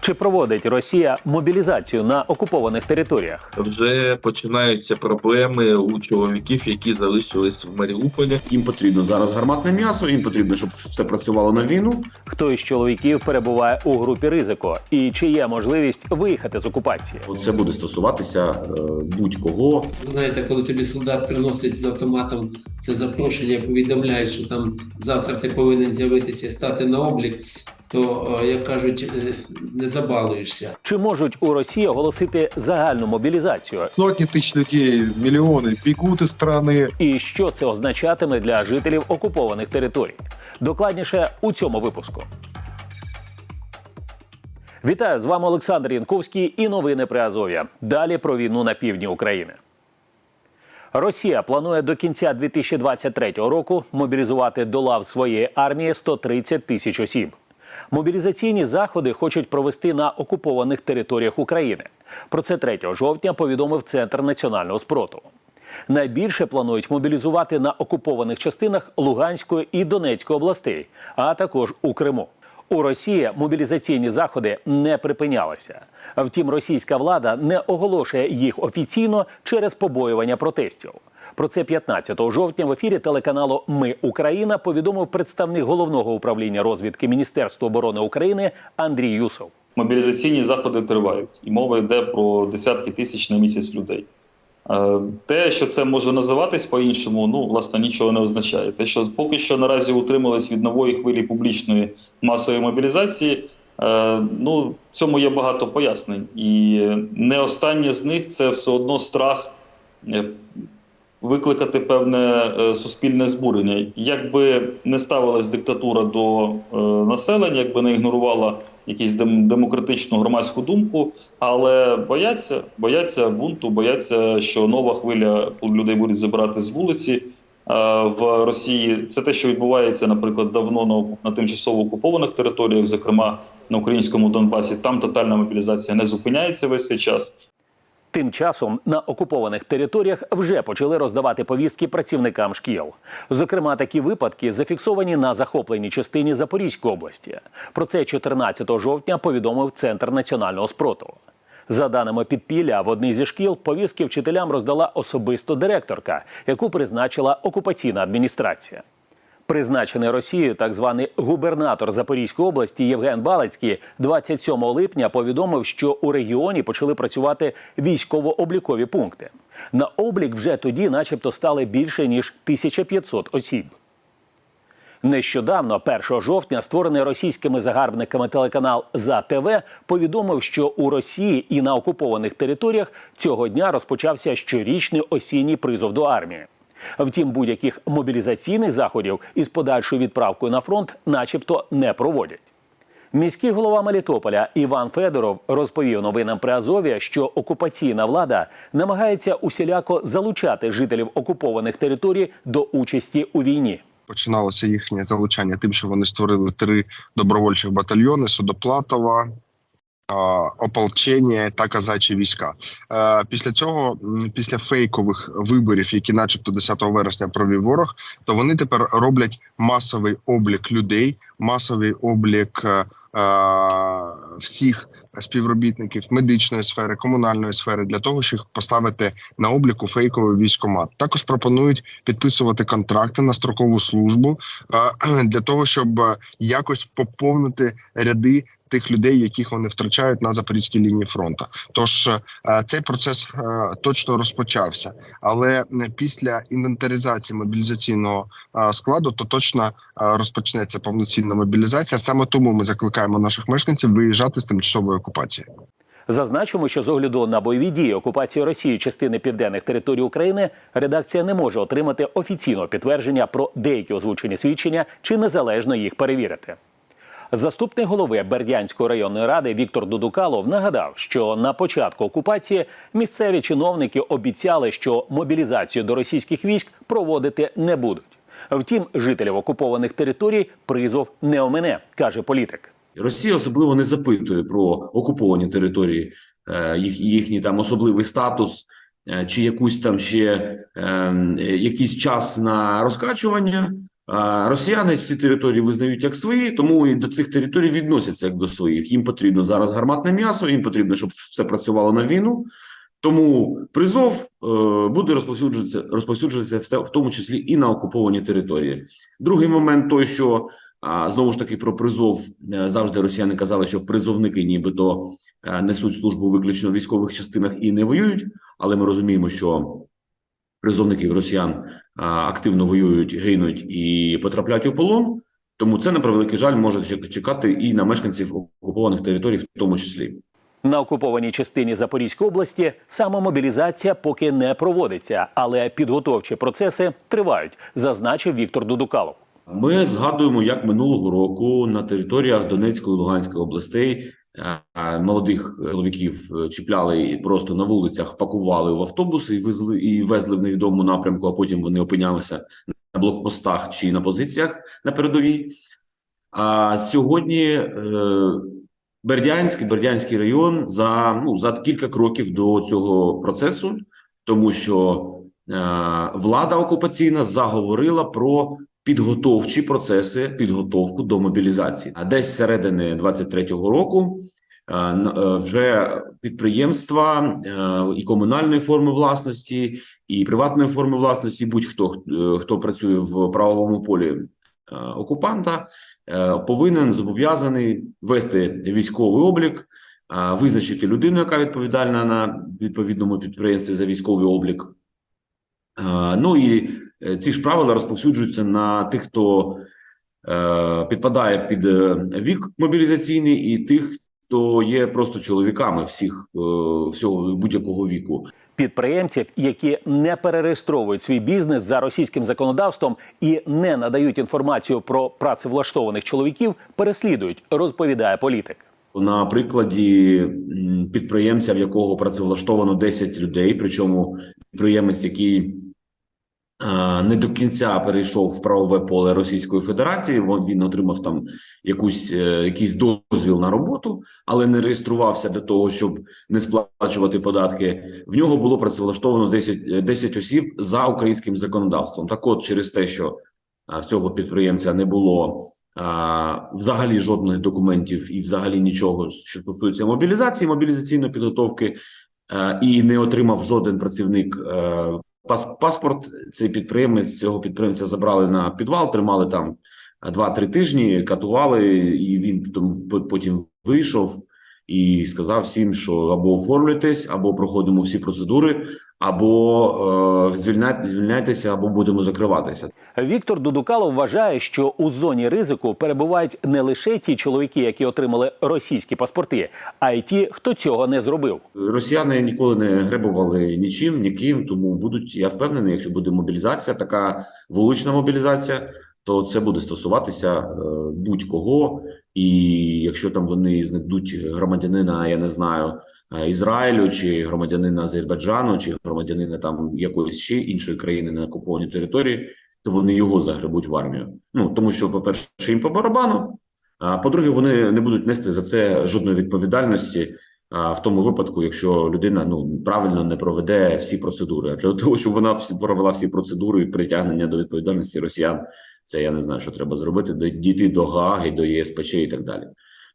Чи проводить Росія мобілізацію на окупованих територіях? Вже починаються проблеми у чоловіків, які залишились в Маріуполі. Їм потрібно зараз гарматне м'ясо, їм потрібно, щоб все працювало на війну. Хто із чоловіків перебуває у групі ризику? І чи є можливість виїхати з окупації? Це буде стосуватися е, будь-кого. Ви знаєте, коли тобі солдат приносить з автоматом це запрошення, повідомляє, що там завтра ти повинен з'явитися і стати на облік, то, е, як кажуть, е, не забалуєшся. Чи можуть у Росії оголосити загальну мобілізацію? Сотни тысяч людей, миллионы бегут из страны. І що це означатиме для жителів окупованих територій? Докладніше у цьому випуску. Вітаю з вами Олександр Янковський і новини при Азов'я. Далі про війну на півдні України. Росія планує до кінця 2023 року мобілізувати до лав своєї армії 130 тисяч осіб. Мобілізаційні заходи хочуть провести на окупованих територіях України. Про це 3 жовтня повідомив Центр національного спротиву. Найбільше планують мобілізувати на окупованих частинах Луганської і Донецької областей, а також у Криму. У Росії мобілізаційні заходи не припинялися. Втім, російська влада не оголошує їх офіційно через побоювання протестів. Про це 15 жовтня в ефірі телеканалу Ми Україна повідомив представник головного управління розвідки Міністерства оборони України Андрій Юсов. Мобілізаційні заходи тривають, і мова йде про десятки тисяч на місяць людей. Е, Те, що це може називатись по-іншому, ну власне нічого не означає. Те, що поки що наразі утримались від нової хвилі публічної масової мобілізації, е, ну цьому є багато пояснень, і не останнє з них це все одно страх е, викликати певне е, суспільне збурення. Якби не ставилась диктатура до е, населення, якби не ігнорувала якусь дем- демократичну громадську думку, але бояться, бояться бунту, бояться, що нова хвиля людей буде забирати з вулиці. е, В Росії це те, що відбувається, наприклад, давно на, на тимчасово окупованих територіях, зокрема на українському Донбасі. Там тотальна мобілізація не зупиняється весь цей час. Тим часом на окупованих територіях вже почали роздавати повістки працівникам шкіл. Зокрема, такі випадки зафіксовані на захопленій частині Запорізької області. Про це 14 жовтня повідомив Центр національного спротиву. За даними підпілля, в одній зі шкіл повістки вчителям роздала особисто директорка, яку призначила окупаційна адміністрація. Призначений Росією так званий губернатор Запорізької області Євген Балицький 27 липня повідомив, що у регіоні почали працювати військово-облікові пункти. На облік вже тоді, начебто, стали більше ніж 1500 осіб. Нещодавно, 1 жовтня, створений російськими загарбниками телеканал «За ТВ» повідомив, що у Росії і на окупованих територіях цього дня розпочався щорічний осінній призов до армії. Втім, будь-яких мобілізаційних заходів із подальшою відправкою на фронт, начебто, не проводять. Міський голова Мелітополя Іван Федоров розповів новинам при Азові, що окупаційна влада намагається усіляко залучати жителів окупованих територій до участі у війні. Починалося їхнє залучання тим, що вони створили три добровольчих батальйони: Судоплатова, ополчення та казачі війська. Е, Після цього, після фейкових виборів, які, начебто, 10 вересня провів ворог, то вони тепер роблять масовий облік людей, масовий облік. е, е, Всіх співробітників медичної сфери, комунальної сфери для того, щоб їх поставити на обліку фейковий військомат. Також пропонують підписувати контракти на строкову службу для того, щоб якось поповнити ряди тих людей, яких вони втрачають на запорізькій лінії фронту. Тож е, цей процес е, точно розпочався, але після інвентаризації мобілізаційного е, складу, то точно розпочнеться повноцінна мобілізація. Саме тому ми закликаємо наших мешканців виїжджати з тимчасової окупації. Зазначимо, що з огляду на бойові дії окупації Росії частини південних територій України редакція не може отримати офіційного підтвердження про деякі озвучені свідчення чи незалежно їх перевірити. Заступник голови Бердянської районної ради Віктор Дудукалов нагадав, що на початку окупації місцеві чиновники обіцяли, що мобілізацію до російських військ проводити не будуть. Втім, жителів окупованих територій призов не омине, каже політик. Росія особливо не запитує про окуповані території, е, їх їхній там особливий статус, е, чи якусь там ще е, якийсь час на розкачування. Росіяни ці території визнають як свої, тому і до цих територій відносяться як до своїх. Їм потрібно зараз гарматне м'ясо, їм потрібно, щоб все працювало на війну. Тому призов е, буде розповсюджуватися, розповсюджуватися в тому числі і на окуповані території. Другий момент той, що знову ж таки про призов е, завжди росіяни казали, що призовники нібито е, несуть службу виключно в військових частинах і не воюють. Але ми розуміємо, що призовників росіян активно воюють, гинуть і потрапляють у полон. Тому це на превеликий жаль може чекати і на мешканців окупованих територій, в тому числі. На окупованій частині Запорізької області самомобілізація поки не проводиться, але підготовчі процеси тривають, зазначив Віктор Дудукалов. Ми згадуємо, як минулого року на територіях Донецької і Луганської областей молодих чоловіків е, чіпляли просто на вулицях, пакували в автобуси і везли і везли в невідому напрямку. А потім вони опинялися на блокпостах чи на позиціях на передовій. А сьогодні е, Бердянськ, Бердянський район за ну за кілька кроків до цього процесу, тому що е, влада окупаційна заговорила про підготовчі процеси, підготовку до мобілізації. А десь середини 23-го року е, е, вже підприємства е, і комунальної форми власності, і приватної форми власності, будь-хто хто працює в правовому полі окупанта, повинен зобов'язаний вести військовий облік, визначити людину, яка відповідальна на відповідному підприємстві за військовий облік. Ну і ці ж правила розповсюджуються на тих, хто е, підпадає під е, вік мобілізаційний, і тих, хто є просто чоловіками всіх е, всього будь-якого віку. Підприємців, які не перереєстровують свій бізнес за російським законодавством і не надають інформацію про працевлаштованих чоловіків, переслідують, розповідає політик. На прикладі підприємця, в якого працевлаштовано 10 людей, причому підприємець, який е, не до кінця перейшов в правове поле Російської Федерації, він отримав там якусь е, якийсь дозвіл на роботу, але не реєструвався для того, щоб не сплачувати податки. В нього було працевлаштовано 10, е, 10 осіб за українським законодавством. Так, от через те, що е, в цього підприємця не було взагалі жодних документів і взагалі нічого, що стосується мобілізації, мобілізаційної підготовки, е, і не отримав жоден працівник е, паспорт. Цей підприємець цього підприємця забрали на підвал, тримали там 2-3 тижні, катували, і він потім, вийшов і сказав всім, що або оформлюйтесь, або проходимо всі процедури, або е, звільняйте, звільняйтеся, або будемо закриватися. Віктор Дудукалов вважає, що у зоні ризику перебувають не лише ті чоловіки, які отримали російські паспорти, а й ті, хто цього не зробив. Росіяни ніколи не гребували нічим, ніким. Тому будуть. Я впевнений, якщо буде мобілізація, така вулична мобілізація, то це буде стосуватися е, будь-кого. І якщо там вони знайдуть громадянина, я не знаю. Е, Ізраїлю чи громадянина Азербайджану, чи громадянина там якоїсь ще іншої країни на окупованій території, то вони його загребуть в армію. Ну тому що, по-перше, їм по барабану. А по-друге, вони не будуть нести за це жодної відповідальності. А в тому випадку, якщо людина ну правильно не проведе всі процедури, а для того, щоб вона всі провела всі процедури притягнення до відповідальності росіян, це я не знаю, що треба зробити, дійти до Гааги, до ЄСПЧ і так далі.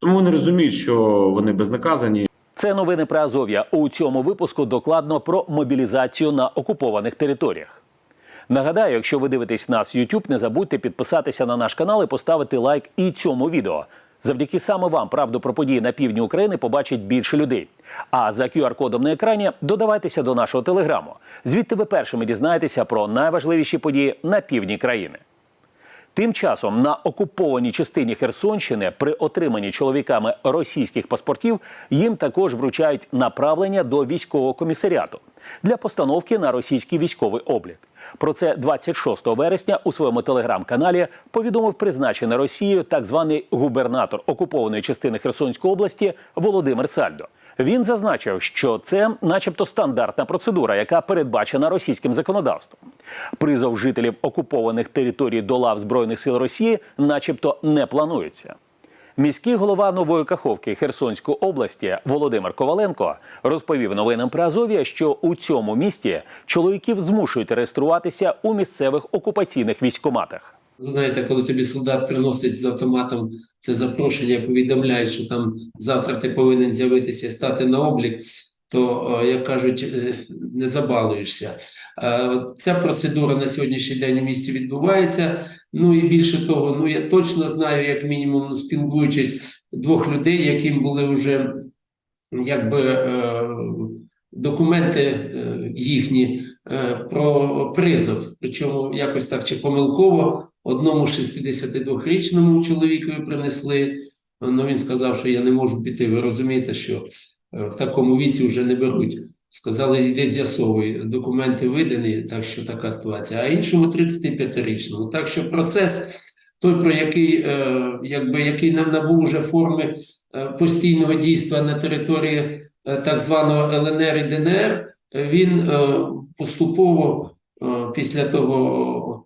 Тому вони розуміють, що вони безнаказані. Це новини про Азов'я. У цьому випуску докладно про мобілізацію на окупованих територіях. Нагадаю, якщо ви дивитесь нас в YouTube, не забудьте підписатися на наш канал і поставити лайк і цьому відео. Завдяки саме вам правду про події на півдні України побачить більше людей. А за QR-кодом на екрані додавайтеся до нашого телеграму. Звідти ви першими дізнаєтеся про найважливіші події на півдні країни. Тим часом на окупованій частині Херсонщини при отриманні чоловіками російських паспортів їм також вручають направлення до військового комісаріату для постановки на російський військовий облік. Про це 26 вересня у своєму телеграм-каналі повідомив призначений Росією так званий губернатор окупованої частини Херсонської області Володимир Сальдо. Він зазначив, що це, начебто, стандартна процедура, яка передбачена російським законодавством. Призов жителів окупованих територій до лав збройних сил Росії, начебто, не планується. Міський голова Нової Каховки Херсонської області Володимир Коваленко розповів новинам про Азов'я, що у цьому місті чоловіків змушують реєструватися у місцевих окупаційних військоматах. Ви знаєте, коли тобі солдат приносить з автоматом це запрошення, повідомляють, що там завтра ти повинен з'явитися і стати на облік, то, е, як кажуть, е, не забалуєшся. Е, Ця процедура на сьогоднішній день у місті відбувається. Ну і більше того, ну я точно знаю, як мінімум, спілкуючись двох людей, яким були вже якби документи їхні про призов. Причому якось так чи помилково одному 62-річному чоловікові принесли. Ну він сказав, що я не можу піти. Ви розумієте, що е, в такому віці вже не беруть. Сказали, йди з'ясовуй, документи видані, так що така ситуація. А іншому 35-річному. Так що процес, той, про який, е, якби, який нам набув уже форми е, постійного дійства на території е, так званого ЛНР і ДНР, е, він е, поступово е, після того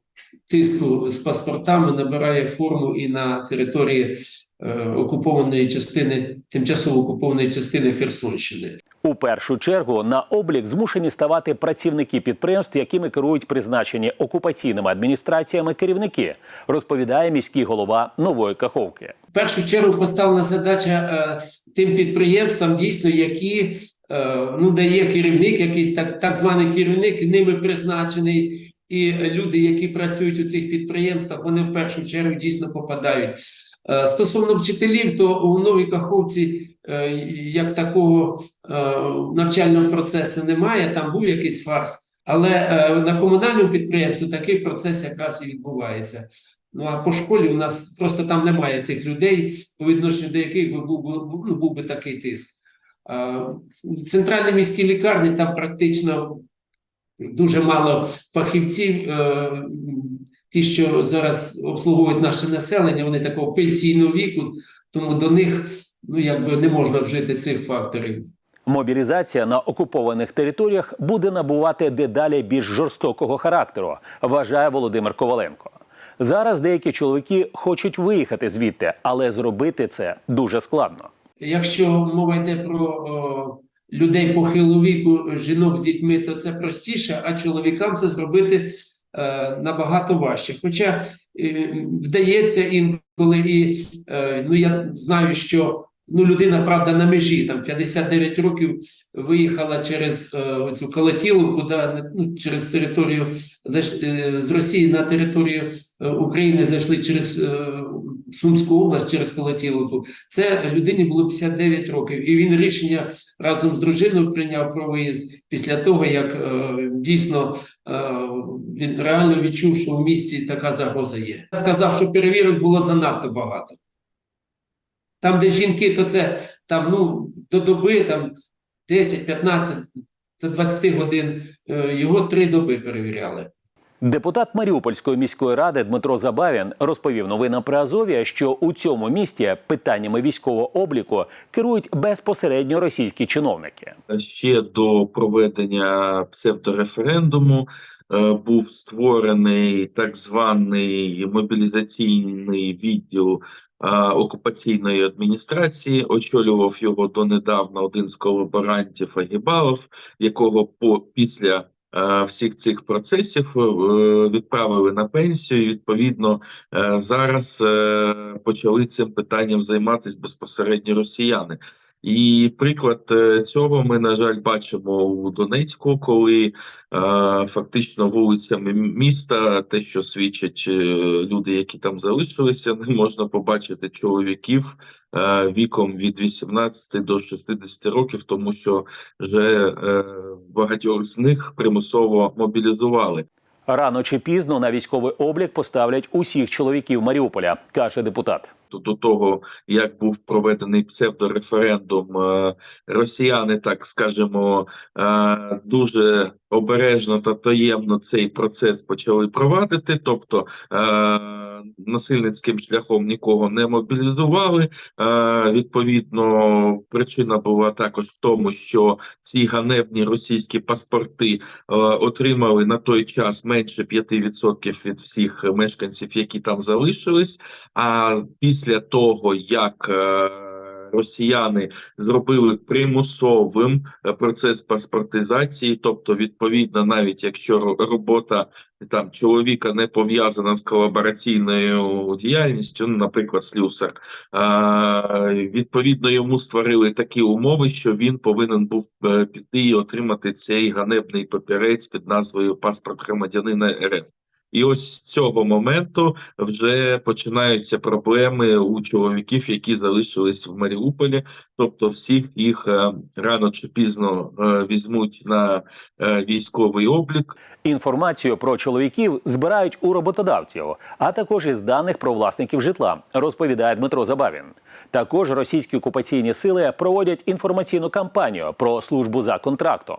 тиску з паспортами набирає форму і на території е, окупованої частини, тимчасово окупованої частини Херсонщини. У першу чергу на облік змушені ставати працівники підприємств, якими керують призначені окупаційними адміністраціями керівники, розповідає міський голова нової Каховки. В першу чергу поставлена задача е, тим підприємствам, дійсно, які е, ну, дає керівник, якийсь так, так званий керівник, ними призначений, і люди, які працюють у цих підприємствах, вони в першу чергу дійсно попадають. Е, Стосовно вчителів, то у Новій Каховці е, як такого е, навчального процесу немає, там був якийсь фарс, але на комунальному підприємстві такий процес якраз і відбувається. Ну а по школі у нас просто там немає тих людей, по відношенню до яких би був, був, ну, був би такий тиск. В центральній міській лікарні там практично дуже мало фахівців. е, Ті, що зараз обслуговують наше населення, вони такого пенсійного віку, тому до них ну якби не можна вжити цих факторів. Мобілізація на окупованих територіях буде набувати дедалі більш жорстокого характеру, вважає Володимир Коваленко. Зараз деякі чоловіки хочуть виїхати звідти, але зробити це дуже складно. Якщо мова йде про людей похилого віку, жінок з дітьми, то це простіше, а чоловікам це зробити е, набагато важче. Хоча е, вдається інколи, і е, ну я знаю, що ну людина правда на межі там 59 років виїхала через е, цю Колотіловку, да, ну, через територію зайш- е, з Росії на територію е, України зайшли через е, Сумську область, через Колотіловку. Це людині було 59 років, і він рішення разом з дружиною прийняв про виїзд після того, як е, дійсно е, він реально відчув, що в місті така загроза є. Сказав, що перевірок було занадто багато. Там, де жінки, то це там ну до доби там 10, 15 до 20 годин. е, Його три доби перевіряли. Депутат Маріупольської міської ради Дмитро Забавін розповів новинам при Азові, що у цьому місті питаннями військового обліку керують безпосередньо російські чиновники. ще до проведення псевдореферендуму е, був створений так званий мобілізаційний відділ окупаційної адміністрації. Очолював його донедавна один з колаборантів Агібалов, якого по після е, всіх цих процесів е, відправили на пенсію. Відповідно, е, зараз е, почали цим питанням займатися безпосередньо росіяни. І приклад е, цього ми, на жаль, бачимо у Донецьку, коли е, фактично вулицями міста, те, що свідчать е, люди, які там залишилися, не можна побачити чоловіків е, віком від 18 до 60 років, тому що вже е, багатьох з них примусово мобілізували. Рано чи пізно на військовий облік поставлять усіх чоловіків Маріуполя, каже депутат. До до того, як був проведений псевдореферендум, е, росіяни, так скажемо, е, дуже обережно та таємно цей процес почали провадити, тобто е, насильницьким шляхом нікого не мобілізували. Відповідно, причина була також в тому, що ці ганебні російські паспорти отримали на той час менше 5% від всіх мешканців, які там залишились. А після того, як е, росіяни зробили примусовим е, процес паспортизації, тобто, відповідно, навіть якщо робота там чоловіка не пов'язана з колабораційною діяльністю, ну, наприклад, слюсар, а, відповідно йому створили такі умови, що він повинен був е, піти і отримати цей ганебний папірець під назвою паспорт громадянина РФ. І ось з цього моменту вже починаються проблеми у чоловіків, які залишились в Маріуполі. Тобто, всіх їх е, рано чи пізно е, візьмуть на е, військовий облік. Інформацію про чоловіків збирають у роботодавців, а також із даних про власників житла, розповідає Дмитро Забавін. Також російські окупаційні сили проводять інформаційну кампанію про службу за контрактом.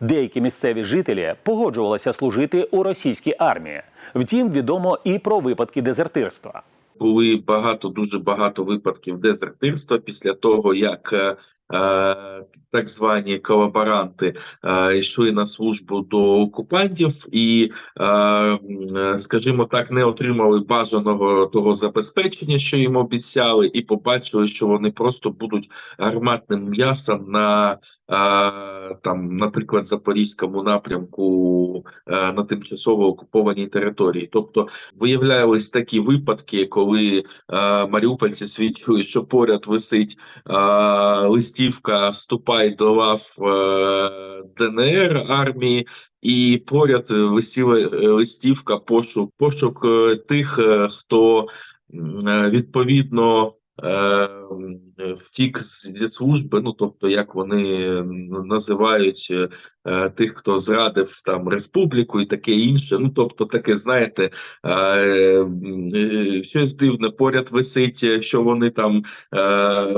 Деякі місцеві жителі погоджувалися служити у російській армії. Втім, відомо і про випадки дезертирства. були багато, дуже багато випадків дезертирства після того, як е, так звані колаборанти е, йшли на службу до окупантів і, е, е, скажімо так, не отримали бажаного того забезпечення, що їм обіцяли, і побачили, що вони просто будуть гарматним м'ясом на е, там, наприклад, запорізькому напрямку е, на тимчасово окупованій території. Тобто виявлялись такі випадки, коли е, маріупольці свідчили, що поряд висить е, листівка «Вступай до лав е, ДНР армії. І поряд висіла е, листівка пошук, пошук е, тих, хто відповідно втік зі служби. Ну тобто, як вони називають е, е, тих, хто зрадив там республіку і таке інше. Ну тобто, таке, знаєте, е, е, щось дивне. Поряд висить, е, що вони там е,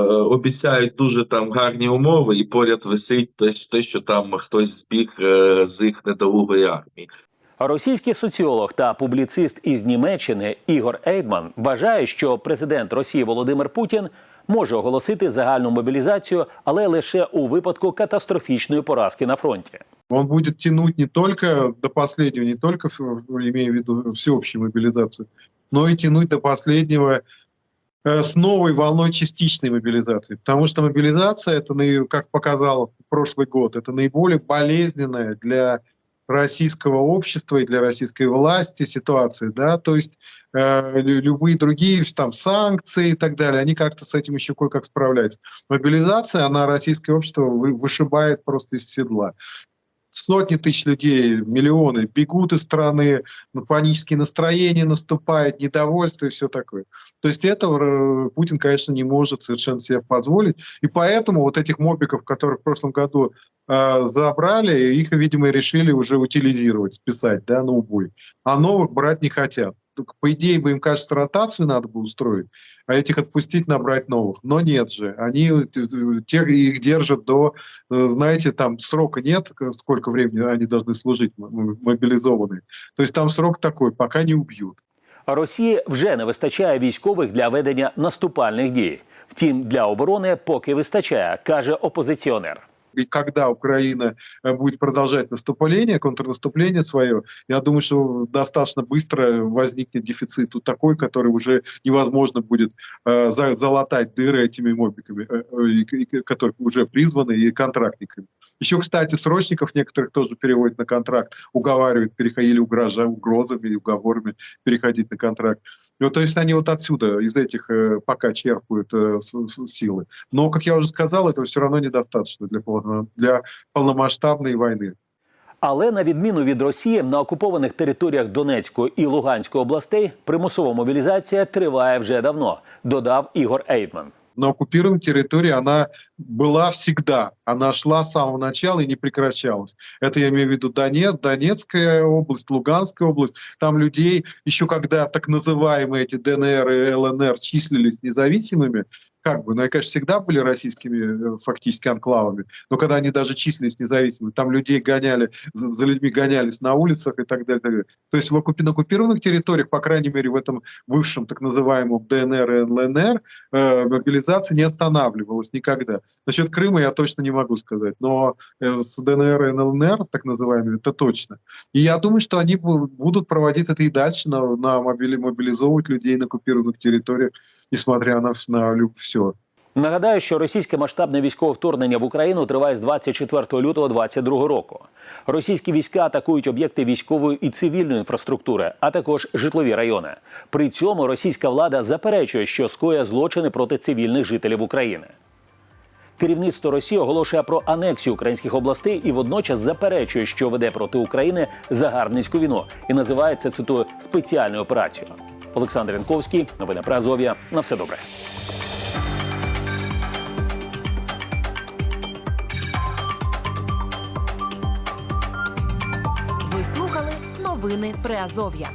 обіцяють дуже там гарні умови, і поряд висить те, що- там хтось збіг е, з їх недолугої армії. Російський соціолог та публіцист із Німеччини Ігор Ейдман вважає, що президент Росії Володимир Путін може оголосити загальну мобілізацію, але лише у випадку катастрофічної поразки на фронті. Он будет тянуть не только до последнего, не только, ф- имея в виду всеобщую мобилизацию, но и тянуть до последнего э, с новой волной частичной мобилизации. Потому что мобилизация, это, наи- как показал прошлый год, это наиболее болезненная для российского общества и для российской власти ситуация, да, то есть э, лю- любые другие там санкции и так далее, они как-то с этим еще кое-как справляются. Мобилизация, она российское общество вы- вышибает просто из седла сотни тысяч людей, миллионы бегут из страны, ну, панические настроения наступает, недовольство и все такое. То есть этого э, Путин, конечно, не может совершенно себе позволить. И поэтому вот этих мобиков, которых в прошлом году э, забрали, их, видимо, решили уже утилизировать, списать да, на убой. А новых брать не хотят Только, по идее, бы им, кажется, ротацию надо бы устроить, а этих отпустить, набрать новых. Но нет же. Они э, те, их держат до Э, знаете, там срока нет, к- сколько времени они должны служить, м- м- мобилизованные. То есть там срок такой, пока не убьют. Росії вже не вистачає військових для ведення наступальних дій. Втім, для оборони поки вистачає, каже опозиціонер. И когда Украина э, будет продолжать наступление, контрнаступление свое, я думаю, что достаточно быстро возникнет дефицит вот такой, который уже невозможно будет э, за- залатать дыры этими мобиками, э, э, и- и- которые уже призваны, и контрактниками. Еще, кстати, срочников некоторых тоже переводят на контракт, уговаривают переходили угрожа, угрозами и уговорами переходить на контракт. Ну, то есть они вот отсюда, из этих э, пока черпают э, силы. Но, как я уже сказал, этого все равно недостаточно для, полно- для повномасштабної війни. Але на відміну від Росії на окупованих територіях Донецької і Луганської областей примусова мобілізація триває вже давно, додав Ігор Ейдман. На оккупированной территории она была всегда. Она шла с самого начала и не прекращалась. Это я имею в виду Донец, Донецкая область, Луганская область. Там людей, еще когда так называемые эти ДНР и ЛНР числились независимыми, как бы, ну, они, конечно, всегда были российскими э, фактически анклавами, но когда они даже числились независимыми, там людей гоняли, за, за людьми гонялись на улицах и так далее. так далее. То есть в оккупи- на оккупированных территориях, по крайней мере, в этом бывшем так называемом ДНР и ЛНР, э, мобилизация не останавливалась никогда. Насчет Крыма я точно не могу сказать, но э, с ДНР и ЛНР, так называемыми, это точно. И я думаю, что они бу- будут проводить это и дальше, на, на мобили- мобилизовывать людей на оккупированных территориях, несмотря на, вс- на все. Нагадаю, що російське масштабне військове вторгнення в Україну триває з 24 лютого 2022 року. Російські війська атакують об'єкти військової і цивільної інфраструктури, а також житлові райони. При цьому російська влада заперечує, що скоює злочини проти цивільних жителів України. Керівництво Росії оголошує про анексію українських областей і водночас заперечує, що веде проти України загарбницьку війну і називає це цитую спеціальною операцією. Олександр Янковський, новини про Азов'я. На все добре. Ви слухали новини Приазов'я.